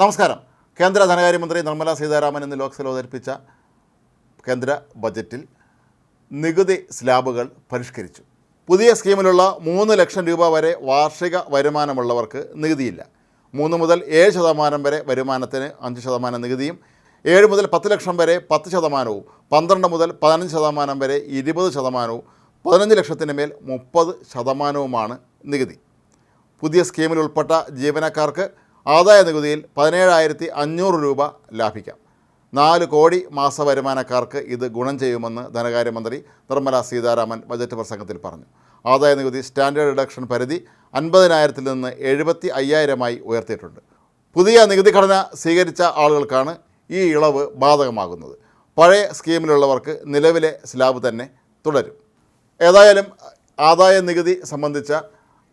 നമസ്കാരം. കേന്ദ്ര ധനകാര്യമന്ത്രി നിർമ്മല സീതാരാമൻ ഇന്ന് ലോക്സഭയിൽ അവതരിപ്പിച്ച കേന്ദ്ര ബജറ്റിൽ നികുതി സ്ലാബുകൾ പരിഷ്കരിച്ചു. പുതിയ സ്കീമിലുള്ള മൂന്ന് ലക്ഷം രൂപ വരെ വാർഷിക വരുമാനമുള്ളവർക്ക് നികുതിയില്ല. മൂന്ന് മുതൽ ഏഴ് ശതമാനം വരെ വരുമാനത്തിന് അഞ്ച് ശതമാനം നികുതിയും ഏഴ് മുതൽ പത്ത് ലക്ഷം വരെ പത്ത് ശതമാനവും പന്ത്രണ്ട് മുതൽ പതിനഞ്ച് ശതമാനം വരെ ഇരുപത് ശതമാനവും പതിനഞ്ച് ലക്ഷത്തിന് മേൽ മുപ്പത് ശതമാനവുമാണ് നികുതി. പുതിയ സ്കീമിൽ ഉൾപ്പെട്ട ജീവനക്കാർക്ക് ആദായ നികുതിയിൽ പതിനേഴായിരത്തി അഞ്ഞൂറ് രൂപ ലാഭിക്കാം. നാല് കോടി മാസ വരുമാനക്കാർക്ക് ഇത് ഗുണം ചെയ്യുമെന്ന് ധനകാര്യമന്ത്രി നിർമ്മല സീതാരാമൻ ബജറ്റ് പ്രസംഗത്തിൽ പറഞ്ഞു. ആദായ നികുതി സ്റ്റാൻഡേർഡ് ഡിഡക്ഷൻ പരിധി അൻപതിനായിരത്തിൽ നിന്ന് എഴുപത്തി അയ്യായിരമായി ഉയർത്തിയിട്ടുണ്ട്. പുതിയ നികുതി ഘടന സ്വീകരിച്ച ആളുകൾക്കാണ് ഈ ഇളവ് ബാധകമാകുന്നത്. പഴയ സ്കീമിലുള്ളവർക്ക് നിലവിലെ സ്ലാബ് തന്നെ തുടരും. ഏതായാലും ആദായ നികുതി സംബന്ധിച്ച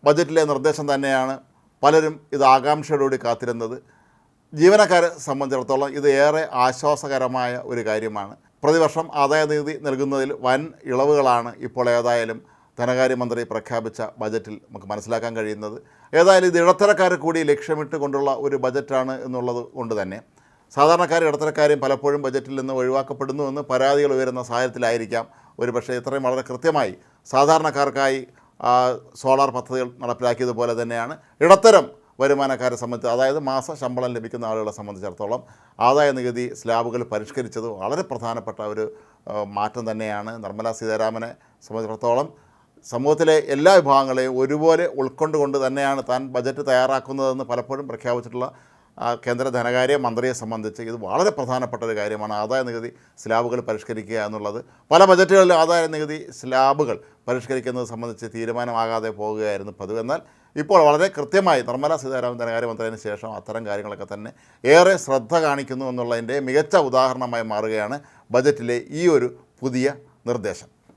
ബജറ്റിലെ നിർദ്ദേശം തന്നെയാണ് പലരും ഇത് ആകാംക്ഷയോടുകൂടി കാത്തിരുന്നത്. ജീവനക്കാരെ സംബന്ധിച്ചിടത്തോളം ഇത് ഏറെ ആശ്വാസകരമായ ഒരു കാര്യമാണ്. പ്രതിവർഷം ആദായ നികുതി നൽകുന്നതിൽ വൻ ഇളവുകളാണ് ഇപ്പോൾ ഏതായാലും ധനകാര്യമന്ത്രി പ്രഖ്യാപിച്ച ബജറ്റിൽ നമുക്ക് മനസ്സിലാക്കാൻ കഴിയുന്നത്. ഏതായാലും ഇത് ഇടത്തരക്കാരെ കൂടി ലക്ഷ്യമിട്ട് കൊണ്ടുള്ള ഒരു ബജറ്റാണ് എന്നുള്ളത് കൊണ്ട് തന്നെ. സാധാരണക്കാരും ഇടത്തരക്കാരും പലപ്പോഴും ബജറ്റിൽ നിന്ന് ഒഴിവാക്കപ്പെടുന്നു എന്ന് പരാതികൾ ഉയരുന്ന സാഹചര്യത്തിലായിരിക്കാം. ഒരു പക്ഷേ ഇത്രയും വളരെ കൃത്യമായി സാധാരണക്കാർക്കായി സോളാർ പദ്ധതികൾ നടപ്പിലാക്കിയതുപോലെ തന്നെയാണ്. ഇടത്തരം വരുമാനക്കാരെ സംബന്ധിച്ച് അതായത് മാസ ശമ്പളം ലഭിക്കുന്ന ആളുകളെ സംബന്ധിച്ചിടത്തോളം ആദായ നികുതി സ്ലാബുകൾ പരിഷ്കരിച്ചത് വളരെ പ്രധാനപ്പെട്ട ഒരു മാറ്റം തന്നെയാണ്. നിർമ്മലാ സീതാരാമനെ സംബന്ധിച്ചിടത്തോളം സമൂഹത്തിലെ എല്ലാ വിഭാഗങ്ങളെയും ഒരുപോലെ ഉൾക്കൊണ്ടുകൊണ്ട് തന്നെയാണ് താൻ ബജറ്റ് തയ്യാറാക്കുന്നതെന്ന് പലപ്പോഴും പ്രഖ്യാപിച്ചിട്ടുള്ള കേന്ദ്ര ധനകാര്യ മന്ത്രിയെ സംബന്ധിച്ച് ഇത് വളരെ പ്രധാനപ്പെട്ട ഒരു കാര്യമാണ്. ആദായ നികുതി സ്ലാബുകൾ പരിഷ്കരിക്കുക എന്നുള്ളത് പല ബജറ്റുകളിലും ആദായ നികുതി സ്ലാബുകൾ പരിഷ്കരിക്കുന്നത് സംബന്ധിച്ച് തീരുമാനമാകാതെ പോവുകയായിരുന്നു പതിവ്. എന്നാൽ ഇപ്പോൾ വളരെ കൃത്യമായി നിർമ്മല സീതാരാമൻ ധനകാര്യമന്ത്രിയതിന് ശേഷം അത്തരം കാര്യങ്ങളൊക്കെ തന്നെ ഏറെ ശ്രദ്ധ കാണിക്കുന്നു എന്നുള്ളതിന്റെ മികച്ച ഉദാഹരണമായി മാറുകയാണ് ബജറ്റിലെ ഈ ഒരു പുതിയ നിർദ്ദേശം.